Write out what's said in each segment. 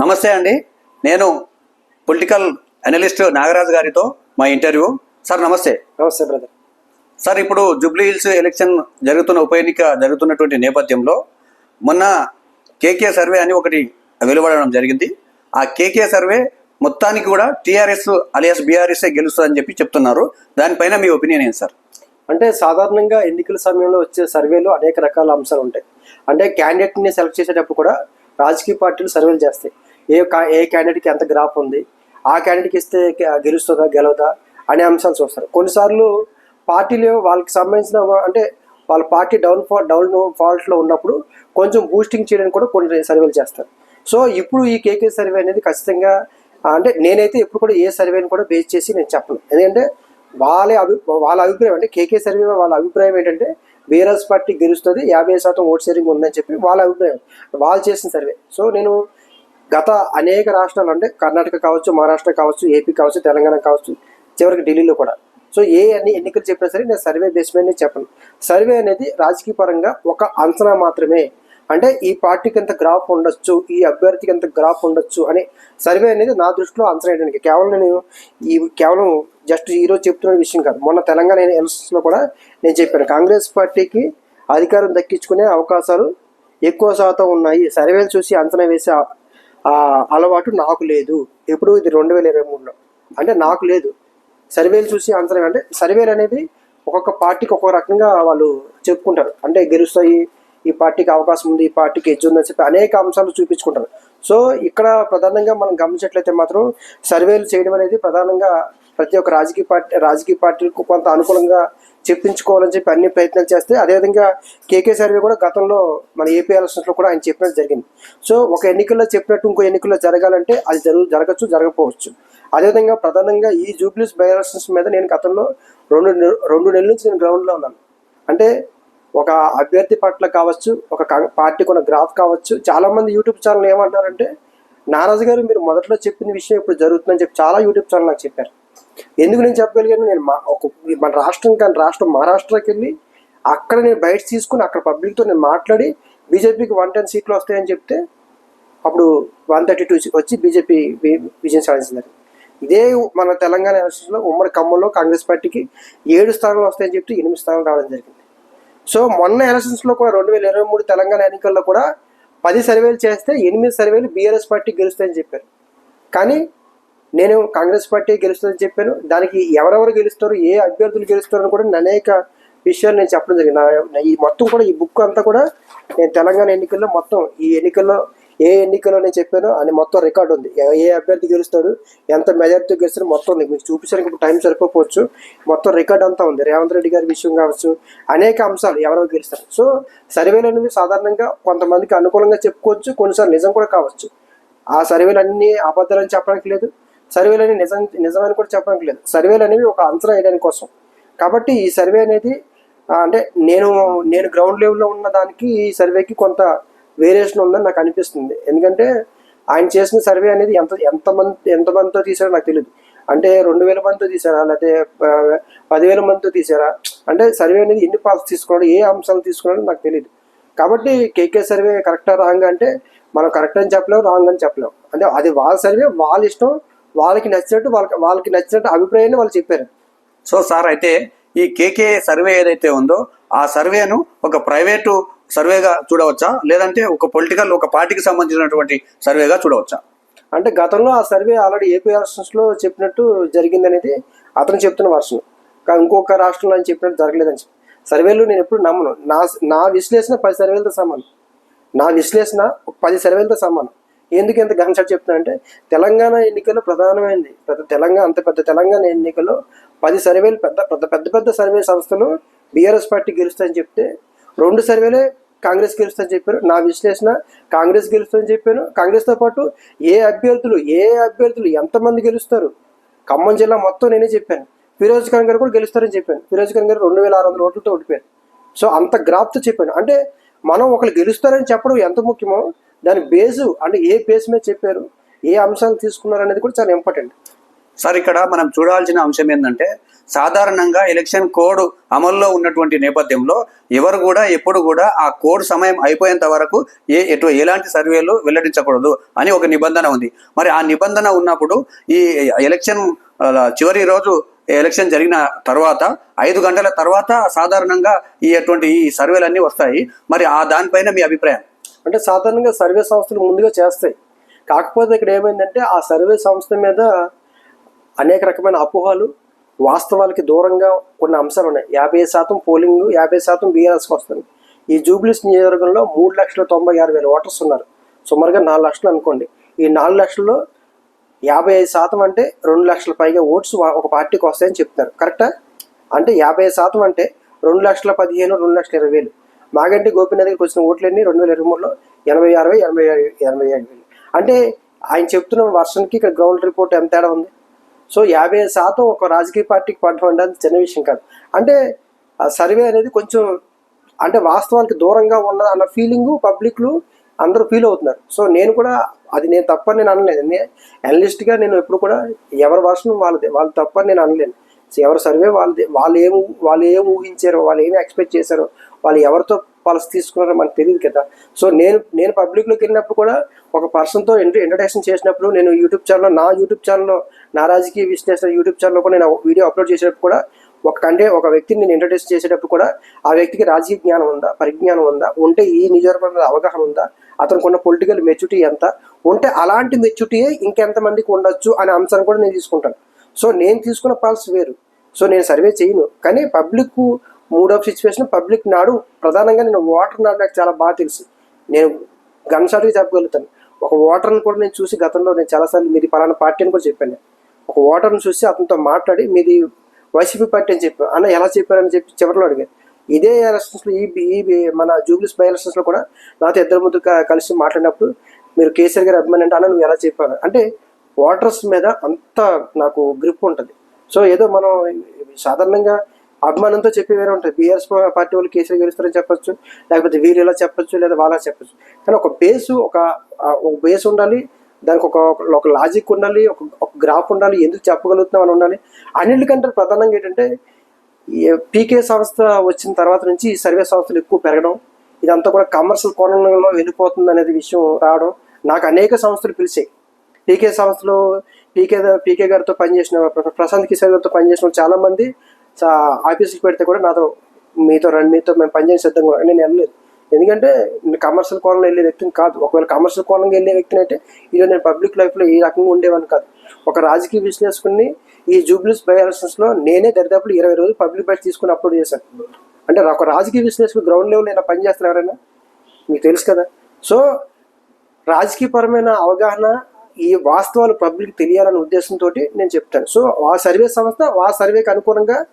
నమస్తే అండి. నేను పొలిటికల్ అనలిస్ట్ నాగరాజు గారితో మా ఇంటర్వ్యూ. సార్ నమస్తే. నమస్తే బ్రదర్. సార్ ఇప్పుడు జూబ్లీ హిల్స్ ఎలక్షన్ జరుగుతున్న ఉప ఎన్నిక జరుగుతున్నటువంటి నేపథ్యంలో మొన్న కేకే సర్వే అని ఒకటి వెలువడడం జరిగింది. ఆ కేకే సర్వే మొత్తానికి కూడా టీఆర్ఎస్ అలియాస్ బీఆర్ఎస్ గెలుస్తుందని చెప్పి చెప్తున్నారు. దానిపైన మీ ఒపీనియన్ ఏంటి సార్? అంటే సాధారణంగా ఎన్నికల సమయంలో వచ్చే సర్వేలో అనేక రకాల అంశాలు ఉంటాయి. అంటే క్యాండిడేట్ని సెలెక్ట్ చేసేటప్పుడు కూడా రాజకీయ పార్టీలు సర్వేలు చేస్తాయి. ఏ ఏ క్యాండిడేట్కి ఎంత గ్రాఫ్ ఉంది ఆ క్యాండిడేట్కి ఇస్తే గెలుస్తుందా గెలవదా అనే అంశాలు చూస్తారు. కొన్నిసార్లు పార్టీలు వాళ్ళకి సంబంధించిన అంటే వాళ్ళ పార్టీ డౌన్ ఫాల్ డౌన్ ఫాల్ట్లో ఉన్నప్పుడు కొంచెం బూస్టింగ్ చేయడానికి కూడా కొన్ని సర్వేలు చేస్తారు. సో ఇప్పుడు ఈ కేకే సర్వే అనేది ఖచ్చితంగా అంటే నేనైతే ఎప్పుడు కూడా ఏ సర్వేని కూడా బేస్ చేసి నేను చెప్పను. ఎందుకంటే వాళ్ళ అభి వాళ్ళ అభిప్రాయం అంటే కేకే సర్వే వాళ్ళ అభిప్రాయం ఏంటంటే బీఆర్ఎస్ పార్టీ గెలుస్తుంది యాభై శాతం ఓట్ షేరింగ్ ఉందని చెప్పి వాళ్ళ అభిప్రాయం. వాళ్ళు చేసిన సర్వే సో నేను గత అనేక రాష్ట్రాలు అంటే కర్ణాటక కావచ్చు మహారాష్ట్ర కావచ్చు ఏపీ కావచ్చు తెలంగాణ కావచ్చు చివరికి ఢిల్లీలో కూడా. సో ఏ అన్ని ఎన్నికలు చెప్పినా సరే నేను సర్వే బేస్ మీద చెప్పను. సర్వే అనేది రాజకీయ పరంగా ఒక అంచనా మాత్రమే. అంటే ఈ పార్టీకి ఎంత గ్రాఫ్ ఉండొచ్చు ఈ అభ్యర్థికి ఎంత గ్రాఫ్ ఉండొచ్చు అని సర్వే అనేది నా దృష్టిలో అంచనా వేయడానికి. కేవలం నేను ఈ కేవలం జస్ట్ ఈరోజు చెప్తున్న విషయం కాదు. మొన్న తెలంగాణ ఎలక్షన్స్లో కూడా నేను చెప్పాను. కాంగ్రెస్ పార్టీకి అధికారం దక్కించుకునే అవకాశాలు ఎక్కువ శాతం ఉన్నాయి. సర్వేలు చూసి అంచనా వేసే అలవాటు నాకు లేదు. ఎప్పుడు ఇది రెండు వేల ఇరవై మూడులో. అంటే నాకు లేదు. సర్వేలు చూసి ఆన్సర్ అంటే సర్వేలు అనేవి ఒక్కొక్క పార్టీకి ఒక్కొక్క రకంగా వాళ్ళు చెప్పుకుంటారు. అంటే గెలుస్తాయి ఈ పార్టీకి అవకాశం ఉంది ఈ పార్టీకి ఎడ్జ్ ఉందని చెప్పి అనేక అంశాలు చూపించుకుంటారు. సో ఇక్కడ ప్రధానంగా మనం గమనించట్లయితే మాత్రం సర్వేలు చేయడం అనేది ప్రధానంగా ప్రతి ఒక్క రాజకీయ పార్టీ రాజకీయ పార్టీలకు కొంత అనుకూలంగా చెప్పించుకోవాలని చెప్పి అన్ని ప్రయత్నాలు చేస్తే అదేవిధంగా కేకే సర్వే కూడా గతంలో మన ఏపీ ఎలక్షన్స్లో కూడా ఆయన చెప్పినట్టు జరిగింది. సో ఒక ఎన్నికల్లో చెప్పినట్టు ఇంకో ఎన్నికల్లో జరగాలంటే అది జరుగు జరగచ్చు జరగకపోవచ్చు. అదేవిధంగా ప్రధానంగా ఈ జూబ్లీస్ బై ఎలక్షన్స్ మీద నేను గతంలో రెండు రెండు నెలల నుంచి నేను గ్రౌండ్లో ఉన్నాను. అంటే ఒక అభ్యర్థి పట్ల కావచ్చు ఒక పార్టీకి ఉన్న గ్రాఫ్ కావచ్చు చాలా మంది యూట్యూబ్ ఛానల్ ఏమంటారంటే నారాజు గారు మీరు మొదట్లో చెప్పిన విషయం ఇప్పుడు జరుగుతుందని చెప్పి చాలా యూట్యూబ్ ఛానల్ నాకు చెప్పారు. ఎందుకు నేను చెప్పగలిగాను? నేను మా ఒక మన రాష్ట్రం కానీ రాష్ట్రం మహారాష్ట్రకి వెళ్ళి అక్కడ నేను బయట తీసుకుని అక్కడ పబ్లిక్తో నేను మాట్లాడి బీజేపీకి వన్ టెన్ సీట్లు వస్తాయని చెప్తే అప్పుడు వన్ థర్టీ టూ వచ్చి బీజేపీ విజయం సాధించింది ఇదే మన తెలంగాణ ఎలక్షన్స్లో ఉమ్మడి ఖమ్మంలో కాంగ్రెస్ పార్టీకి ఏడు స్థానాలు వస్తాయని చెప్తే ఎనిమిది స్థానాలు రావడం జరిగింది. సో మొన్న ఎలక్షన్స్లో కూడా రెండు వేల ఇరవై మూడు తెలంగాణ ఎన్నికల్లో కూడా పది సర్వేలు చేస్తే ఎనిమిది సర్వేలు బీఆర్ఎస్ పార్టీ గెలుస్తాయని చెప్పారు. కానీ నేను కాంగ్రెస్ పార్టీ గెలుస్తుందని చెప్పాను. దానికి ఎవరెవరు గెలుస్తారు ఏ అభ్యర్థులు గెలుస్తారు అని కూడా అనేక విషయాలు నేను చెప్పడం జరిగింది. నా- ఈ మొత్తం కూడా ఈ బుక్ అంతా కూడా నేను తెలంగాణ ఎన్నికల్లో మొత్తం ఈ ఎన్నికల్లో ఏ ఎన్నికల్లో నేను చెప్పానో అని మొత్తం రికార్డు ఉంది. ఏ- అభ్యర్థి గెలుస్తాడు ఎంత మెజార్టీ గెలుస్తాడు మొత్తం ఉంది. మీకు చూపించడానికి ఇప్పుడు టైం సరిపోవచ్చు మొత్తం రికార్డ్ అంతా ఉంది. రేవంత్ రెడ్డి గారి విషయం కావచ్చు అనేక అంశాలు ఎవరెవరు గెలుస్తారు. సో సర్వేలు అనేవి సాధారణంగా కొంతమందికి అనుకూలంగా చెప్పుకోవచ్చు కొన్నిసార్లు నిజం కూడా కావచ్చు. ఆ సర్వేలు అన్ని అబద్ధాలని చెప్పడానికి లేదు. సర్వేలు అనేవి నిజం నిజమని కూడా చెప్పడానికి లేదు. సర్వేలు అనేవి ఒక అంచనా వేయడానికి కోసం. కాబట్టి ఈ సర్వే అనేది అంటే నేను నేను గ్రౌండ్ లెవెల్లో ఉన్న దానికి ఈ సర్వేకి కొంత వేరియేషన్ ఉందని నాకు అనిపిస్తుంది. ఎందుకంటే ఆయన చేసిన సర్వే అనేది ఎంత ఎంతమంది ఎంతమందితో తీసారో నాకు తెలియదు అంటే రెండు వేల మందితో తీసారా లేకపోతే పదివేల మందితో తీసారా అంటే సర్వే అనేది ఎన్ని పాల్స్ తీసుకోవడం ఏ అంశాలు తీసుకోవడం నాకు తెలియదు కాబట్టి కేకే సర్వే కరెక్టా రాంగ్ అంటే మనం కరెక్ట్ అని చెప్పలేము రాంగ్ అని చెప్పలేము అంటే అది వాళ్ళ సర్వే వాళ్ళ ఇష్టం వాళ్ళకి నచ్చినట్టు వాళ్ళకి వాళ్ళకి నచ్చినట్టు అభిప్రాయాన్ని వాళ్ళు చెప్పారు. సో సార్ అయితే ఈ కేకే సర్వే ఏదైతే ఉందో ఆ సర్వేను ఒక ప్రైవేటు సర్వేగా చూడవచ్చా? లేదంటే ఒక పొలిటికల్ ఒక పార్టీకి సంబంధించినటువంటి సర్వేగా చూడవచ్చా? అంటే గతంలో ఆ సర్వే ఆల్రెడీ ఏపీ ఎలక్షన్స్లో చెప్పినట్టు జరిగింది అనేది అతను చెప్తున్న వర్షం. కానీ ఇంకొక రాష్ట్రంలో అని చెప్పినట్టు జరగలేదని చెప్పి. సర్వేలు నేను ఎప్పుడు నమ్మను. నా నా విశ్లేషణ పది సర్వేలతో సమానం. నా విశ్లేషణ పది సర్వేలతో సమానం. ఎందుకు ఎంత గంటలు చెప్తున్నా అంటే తెలంగాణ ఎన్నికలు ప్రధానమైనది పెద్ద తెలంగాణ అంత పెద్ద తెలంగాణ ఎన్నికల్లో పది సర్వేలు పెద్ద పెద్ద పెద్ద పెద్ద సర్వే సంస్థలు బీఆర్ఎస్ పార్టీ గెలుస్తాయని చెప్తే రెండు సర్వేలే కాంగ్రెస్ గెలుస్తుందని చెప్పారు. నా విశ్లేషణ కాంగ్రెస్ గెలుస్తుందని చెప్పాను. కాంగ్రెస్తో పాటు ఏ అభ్యర్థులు ఏ అభ్యర్థులు ఎంతమంది గెలుస్తారు? ఖమ్మం జిల్లా మొత్తం నేనే చెప్పాను. ఫిరోజ్ ఖాన్ గారు కూడా గెలుస్తారని చెప్పాను. ఫిరోజ్ ఖాన్ గారు రెండు వేల ఆరు వందల ఓట్లతో ఓడిపోయారు. సో అంత గ్రాఫ్తో చెప్పాను. అంటే మనం ఒకరు గెలుస్తారని చెప్పడం ఎంత ముఖ్యమో దాని బేసు అంటే ఏ బేస్ మీద చెప్పారు ఏ అంశాలు తీసుకున్నారు అనేది కూడా చాలా ఇంపార్టెంట్. సార్ ఇక్కడ మనం చూడాల్సిన అంశం ఏంటంటే సాధారణంగా ఎలక్షన్ కోడ్ అమల్లో ఉన్నటువంటి నేపథ్యంలో ఎవరు కూడా ఎప్పుడు కూడా ఆ కోడ్ సమయం అయిపోయేంత వరకు ఏ ఎటు ఎలాంటి సర్వేలు వెల్లడించకూడదు అని ఒక నిబంధన ఉంది. మరి ఆ నిబంధన ఉన్నప్పుడు ఈ ఎలక్షన్ చివరి రోజు ఎలక్షన్ జరిగిన తర్వాత ఐదు గంటల తర్వాత సాధారణంగా ఈ అటువంటి ఈ సర్వేలన్నీ వస్తాయి. మరి ఆ దానిపైన మీ అభిప్రాయం? అంటే సాధారణంగా సర్వే సంస్థలు ముందుగా చేస్తాయి. కాకపోతే ఇక్కడ ఏమైందంటే ఆ సర్వే సంస్థ మీద అనేక రకమైన అపోహలు వాస్తవాలకి దూరంగా కొన్ని అంశాలు ఉన్నాయి. యాభై శాతం పోలింగ్ యాభై శాతం బీఆర్ఎస్కి వస్తుంది. ఈ జూబ్లీస్ నియోజకవర్గంలో మూడు లక్షల తొంభై ఆరు వేల ఓటర్స్ ఉన్నారు. సుమారుగా నాలుగు లక్షలు అనుకోండి. ఈ నాలుగు లక్షల్లో యాభై ఐదు శాతం అంటే రెండు లక్షల పైగా ఓట్స్ ఒక పార్టీకి వస్తాయని చెప్తున్నారు కరెక్టా అంటే యాభై ఐదు శాతం అంటే రెండు లక్షల పదిహేను రెండు లక్షల ఇరవై వేలు. మాగంటి గోపీనాథ్ దగ్గరికి వచ్చిన ఓట్లన్నీ రెండు వేల ఇరవై మూడులో ఎనభై అరవై ఎనభై ఎనభై ఏడు వేలు. అంటే ఆయన చెప్తున్న వర్షన్కి ఇక్కడ గ్రౌండ్ రిపోర్ట్ ఎంత తేడా ఉంది? సో యాభై ఐదు శాతం ఒక రాజకీయ పార్టీకి పడడం అంటే చిన్న విషయం కాదు. అంటే సర్వే అనేది కొంచెం అంటే వాస్తవానికి దూరంగా ఉన్న అన్న ఫీలింగు పబ్లిక్లు అందరూ ఫీల్ అవుతున్నారు. సో నేను కూడా అది నేను తప్పని నేను అనలేదు. అనలిస్ట్గా నేను ఎప్పుడు కూడా ఎవరి వర్షం వాళ్ళది వాళ్ళు తప్పని నేను అనలేను. ఎవరు ఎవరి సర్వే వాళ్ళది వాళ్ళు ఏం వాళ్ళు ఏం ఊహించారో వాళ్ళు ఏమి ఎక్స్పెక్ట్ చేశారో వాళ్ళు ఎవరితో పాలసీ తీసుకున్నారో మనకు తెలియదు కదా. సో నేను నేను పబ్లిక్లోకి వెళ్ళినప్పుడు కూడా ఒక పర్సన్తో ఇంటర్ ఇంట్రడక్షన్ చేసినప్పుడు నేను యూట్యూబ్ ఛానల్లో నా యూట్యూబ్ ఛానల్లో నా రాజకీయ విశ్లేషణ యూట్యూబ్ ఛానల్లో కూడా నేను వీడియో అప్లోడ్ చేసేటప్పుడు కూడా ఒక కంటే ఒక వ్యక్తిని నేను ఇంట్రడ్యూస్ చేసేటప్పుడు కూడా ఆ వ్యక్తికి రాజకీయ జ్ఞానం ఉందా? పరిజ్ఞానం ఉందా? ఉంటే ఈ నియోజకవర్గం అవగాహన ఉందా? అతనికి ఉన్న పొలిటికల్ మెచ్యూరిటీ ఎంత? ఉంటే అలాంటి మెచ్యూరిటీయే ఇంకెంతమందికి ఉండొచ్చు అనే అంశాన్ని కూడా నేను తీసుకుంటాను. సో నేను తీసుకున్న పాలసీ వేరు. సో నేను సర్వే చేయను. కానీ public mood of situation public నాడు ప్రధానంగా నేను ఓటర్ నాడు నాకు చాలా బాగా తెలుసు. నేను గన్ షాట్కి చెప్పగలుగుతాను. ఒక ఓటర్ని కూడా నేను చూసి గతంలో నేను చాలాసార్లు మీది పలానా పార్టీ అని కూడా చెప్పాను. ఒక ఓటర్ని చూసి అతనితో మాట్లాడి మీది వైసీపీ పార్టీ అని చెప్పాను. అన్న ఎలా చెప్పారని చెప్పి చివరిలో అడిగాను. ఇదే ఎలక్షన్స్లో ఈ ఈ మన జూబ్లీస్ బై ఎలక్షన్స్లో కూడా నాతో ఇద్దరు ముందు కలిసి మాట్లాడినప్పుడు మీరు కేసీఆర్ గారి అభిమాని అంటే అన్న నువ్వు ఎలా చెప్పాను అంటే ఓటర్స్ మీద అంత నాకు గ్రిప్ ఉంటుంది. సో ఏదో మనం సాధారణంగా అభిమానంతో చెప్పి వేరే ఉంటుంది. బీఆర్ఎస్ పార్టీ వాళ్ళు కేసీఆర్ గెలుస్తారని చెప్పొచ్చు లేకపోతే వీరు ఇలా చెప్పొచ్చు లేదా వాళ్ళ చెప్పొచ్చు. కానీ ఒక బేసు ఒక ఒక బేస్ ఉండాలి దానికి ఒక ఒక లాజిక్ ఉండాలి ఒక గ్రాఫ్ ఉండాలి ఎందుకు చెప్పగలుగుతున్నాం అని ఉండాలి. అన్నిటికంటే ప్రధానంగా ఏంటంటే పీకే సంస్థ వచ్చిన తర్వాత నుంచి ఈ సర్వే సంస్థలు ఎక్కువ పెరగడం ఇదంతా కూడా కమర్షియల్ కోణంలో వెళ్ళిపోతుంది అనేది విషయం రావడం నాకు అనేక సంస్థలు పిలిచాయి. పీకే సంస్థలో పీకే పీకే గారితో పనిచేసిన ప్రశాంత్ కిషోర్ గారితో పనిచేసిన చాలా మంది ఆఫీస్కి పెడితే కూడా నాతో మీతో రండి మీతో మేము పనిచేసే సిద్ధంగా నేను వెళ్ళలేదు. ఎందుకంటే కమర్షియల్ కోణంలో వెళ్ళే వ్యక్తిని కాదు. ఒకవేళ కమర్షియల్ కోణంలో వెళ్ళే వ్యక్తిని అయితే ఈరోజు నేను పబ్లిక్ లైఫ్లో ఈ రకంగా ఉండేవాడిని కాదు. ఒక రాజకీయ విశ్లేషకుని ఈ జూబ్లీస్ బై లో నేనే దరిదాపులు ఇరవై రోజులు పబ్లిక్ బయట తీసుకుని అప్లోడ్ చేశాను. అంటే ఒక రాజకీయ విశ్లేషకుడు గ్రౌండ్ లెవెల్ ఇలా పనిచేస్తారు ఎవరైనా? మీకు తెలుసు కదా. సో రాజకీయపరమైన అవగాహన ఈ వాస్తవాలు పబ్లిక్ తెలియాలనే ఉద్దేశంతో నేను చెప్తాను. సో ఆ సర్వే సంస్థ ఆ సర్వేకి అనుగుణంగా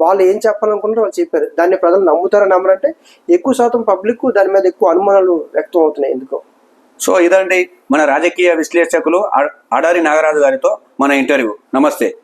వాళ్ళు ఏం చెప్పాలనుకున్నారో వాళ్ళు చెప్పారు. దాన్ని ప్రజలు నమ్ముతారో నమ్మరంటే ఎక్కువ శాతం పబ్లిక్ దాని మీద ఎక్కువ అనుమానాలు వ్యక్తం అవుతున్నాయి ఎందుకో. సో ఇదండి మన రాజకీయ విశ్లేషకులు అడారి నాగరాజు గారితో మన ఇంటర్వ్యూ నమస్తే.